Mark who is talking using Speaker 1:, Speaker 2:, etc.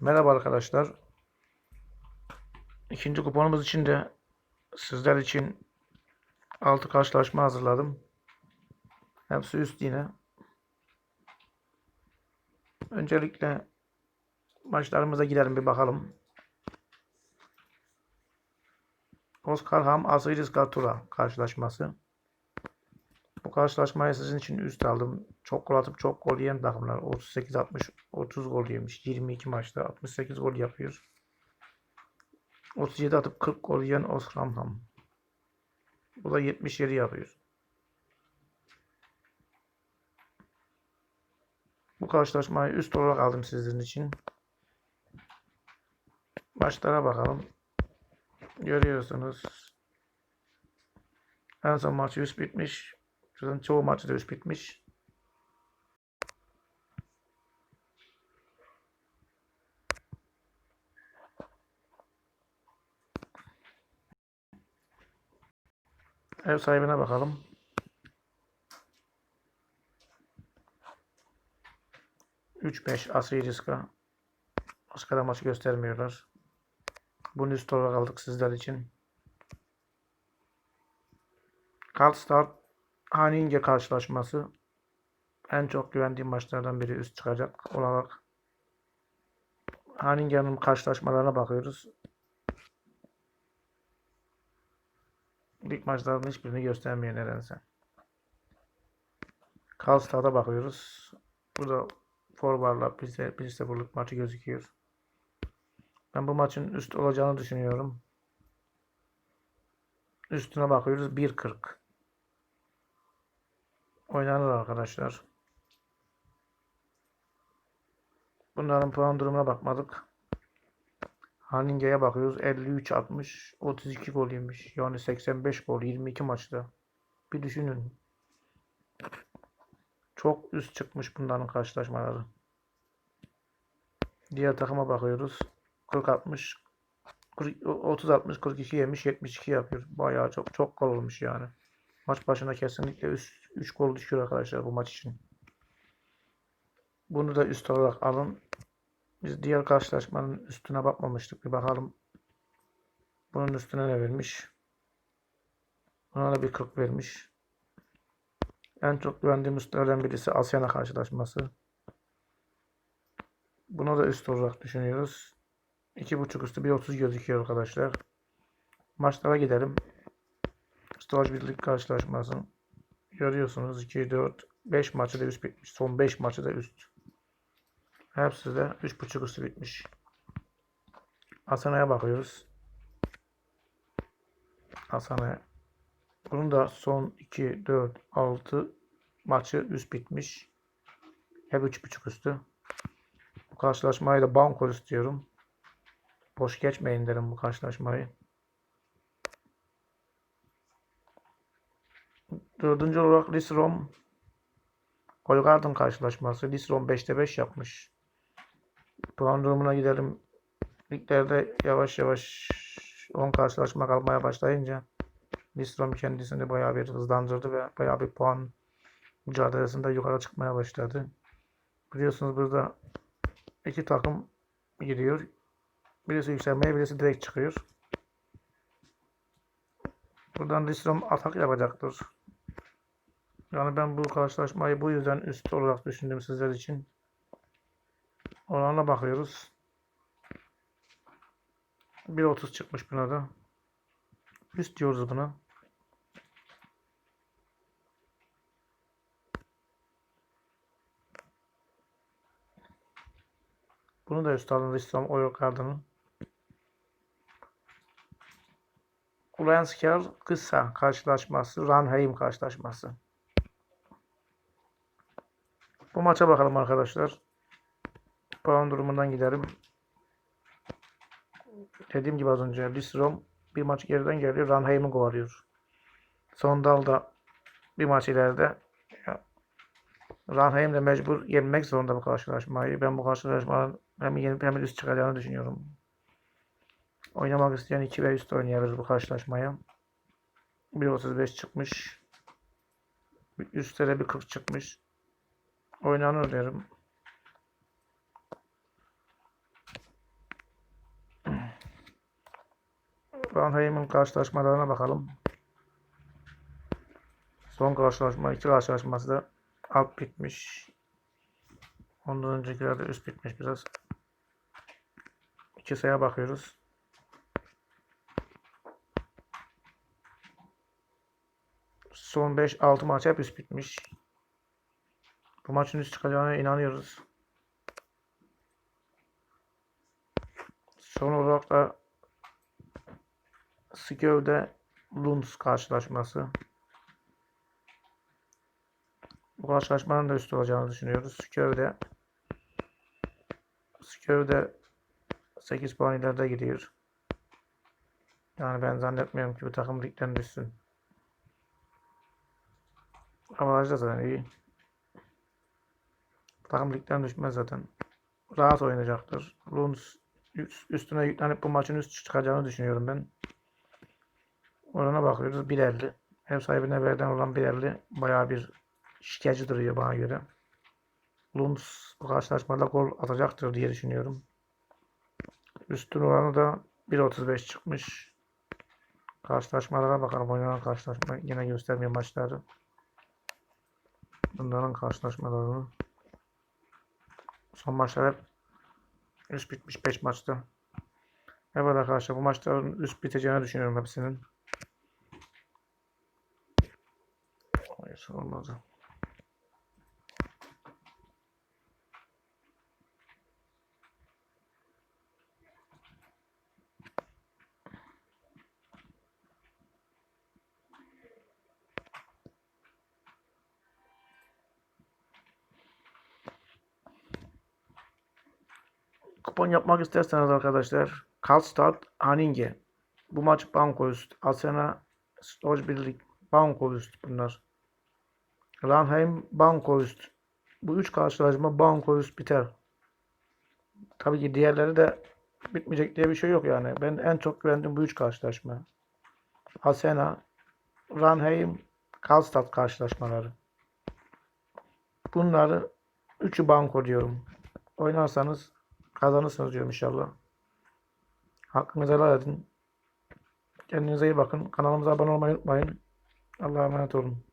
Speaker 1: Merhaba arkadaşlar. İkinci kuponumuz için de sizler için 6 karşılaşma hazırladım. Hepsi üst yine. Öncelikle maçlarımıza gidelim bir bakalım. Oscar Asiris Gatura karşılaşması. Bu karşılaşmayı sizin için üst aldım. Çok gol atıp çok gol yiyen takımlar. 38-60, 30 gol yemiş. 22 maçta 68 gol yapıyor. 37 atıp 40 gol yiyen Osramham. Bu da 77 yapıyor. Bu karşılaşmayı üst olarak aldım sizin için. Maçlara bakalım. Görüyorsunuz. En son maçı üst bitmiş. Zaten çoğu maçı da üst bitmiş. Ev sahibine bakalım. Üç beş Asri Riska. Başka maç göstermiyorlar. Bunu üst aldık sizler için. Kalstar Haninge karşılaşması en çok güvendiğim maçlardan biri üst çıkacak olarak. Haninge'nin karşılaşmalarına bakıyoruz. Lig maçlarının hiçbirini göstermiyor nedense. Kalstar'a bakıyoruz. Burada Forvar'la bize bir sıfırlık maçı gözüküyor. Ben bu maçın üst olacağını düşünüyorum. Üstüne bakıyoruz 1.40. Oynanır arkadaşlar. Bunların puan durumuna bakmadık. Haninge'ye bakıyoruz. 53-60. 32 gol yemiş. Yani 85 gol 22 maçta. Bir düşünün. Çok üst çıkmış bunların karşılaşmaları. Diğer takıma bakıyoruz. 40-60. 30-60 42 yemiş 72 yapıyor. Bayağı çok çok gol olmuş yani. Maç başına kesinlikle üst 3 gol düşüyor arkadaşlar bu maç için. Bunu da üst olarak alın. Biz diğer karşılaşmanın üstüne bakmamıştık. Bir bakalım. Bunun üstüne ne vermiş? Buna da bir 40 vermiş. En çok güvendiğim üstlerden birisi Asyana karşılaşması. Buna da üst olarak düşünüyoruz. 2.5 üstü 1.30 gözüküyor arkadaşlar. Maçlara gidelim. Staj birlik karşılaşması. Görüyorsunuz 2, 4, 5 maçı da üst bitmiş. Son 5 maçı da üst. Hepsi de 3.5 üstü bitmiş. Asana'ya bakıyoruz. Asana. Bunun da son 2, 4, 6 maçı üst bitmiş. Hep 3.5 üstü. Bu karşılaşmayı da banko istiyorum. Boş geçmeyin derim bu karşılaşmayı. Dördüncü olarak Lisrom Golgarden karşılaşması. Lisrom 5'te 5 yapmış. Puan durumuna gidelim. Liglerde yavaş yavaş 10 karşılaşma kalmaya başlayınca Lisrom kendisini bayağı bir hızlandırdı ve bayağı bir puan mücadelesinde yukarı çıkmaya başladı. Biliyorsunuz burada iki takım giriyor. Birisi yükselmeye, birisi direkt çıkıyor. Buradan Listrom atak yapacaktır. Yani ben bu karşılaşmayı bu yüzden üst olarak düşündüm sizler için. Orana bakıyoruz. 1.30 çıkmış buna da. Üst diyoruz buna. Bunu da üst alın Listrom oy kardını. Ulensker kısa karşılaşması, Ranheim karşılaşması. Bu maça bakalım arkadaşlar. Puan durumundan gidelim. Dediğim gibi az önce Listrom bir maç geriden geliyor. Ranheim'i kovalıyor. Son dalda bir maç ileride. Ranheim de mecbur yenmek zorunda bu karşılaşmayı. Ben bu karşılaşmanın hem yenip hem üst çıkacağını düşünüyorum. Oynamak isteyen 2 ve üst oynayabilir bu karşılaşmaya. 1.35 çıkmış. Üstte de bir 40 çıkmış oynanır derim. Van Heym'in karşılaşmalarına bakalım. Son karşılaşma, iki karşılaşması da alt bitmiş. Ondan öncekilerde üst bitmiş biraz. İki sayıya bakıyoruz. Son 5-6 maç hep üst bitmiş. Bu maçın üst çıkacağına inanıyoruz. Son olarak da Skövde Lunds karşılaşması. Bu karşılaşmanın da üst olacağını düşünüyoruz. Skövde Skövde 8 puan ileride gidiyor. Yani ben zannetmiyorum ki bu takım ligden düşsün. Avaraj da zaten iyi. Takım ligden düşmez zaten. Rahat oynayacaktır. Üst- üstüne yüklenip bu maçın üst çıkacağını düşünüyorum ben. Orana bakıyoruz 1.50. Ev sahibine verden olan 1.50 bayağı bir şikayetçi duruyor bana göre. Lunds bu karşılaşmada gol atacaktır diye düşünüyorum. Üstün oranı da 1.35 çıkmış. Karşılaşmalara bakalım. Oynanan karşılaşma yine göstermiyor maçları. Bunların karşılaşmalarını. Son maçlar üst bitmiş 5 maçta. Evet arkadaşlar bu maçların üst biteceğini düşünüyorum hepsinin. Hayır olmadı. Kupon yapmak isterseniz arkadaşlar Karlstad Haninge bu maç banko üst. Asena Stoç Birlik banko üst bunlar. Ranheim banko üst. Bu üç karşılaşma banko üst biter. Tabii ki diğerleri de bitmeyecek diye bir şey yok yani. Ben en çok güvendiğim bu üç karşılaşma. Asena, Ranheim, Karlstad karşılaşmaları. Bunları üçü banko diyorum. Oynarsanız kazanırsınız diyorum inşallah. Hakkınızı helal edin. Kendinize iyi bakın. Kanalımıza abone olmayı unutmayın. Allah'a emanet olun.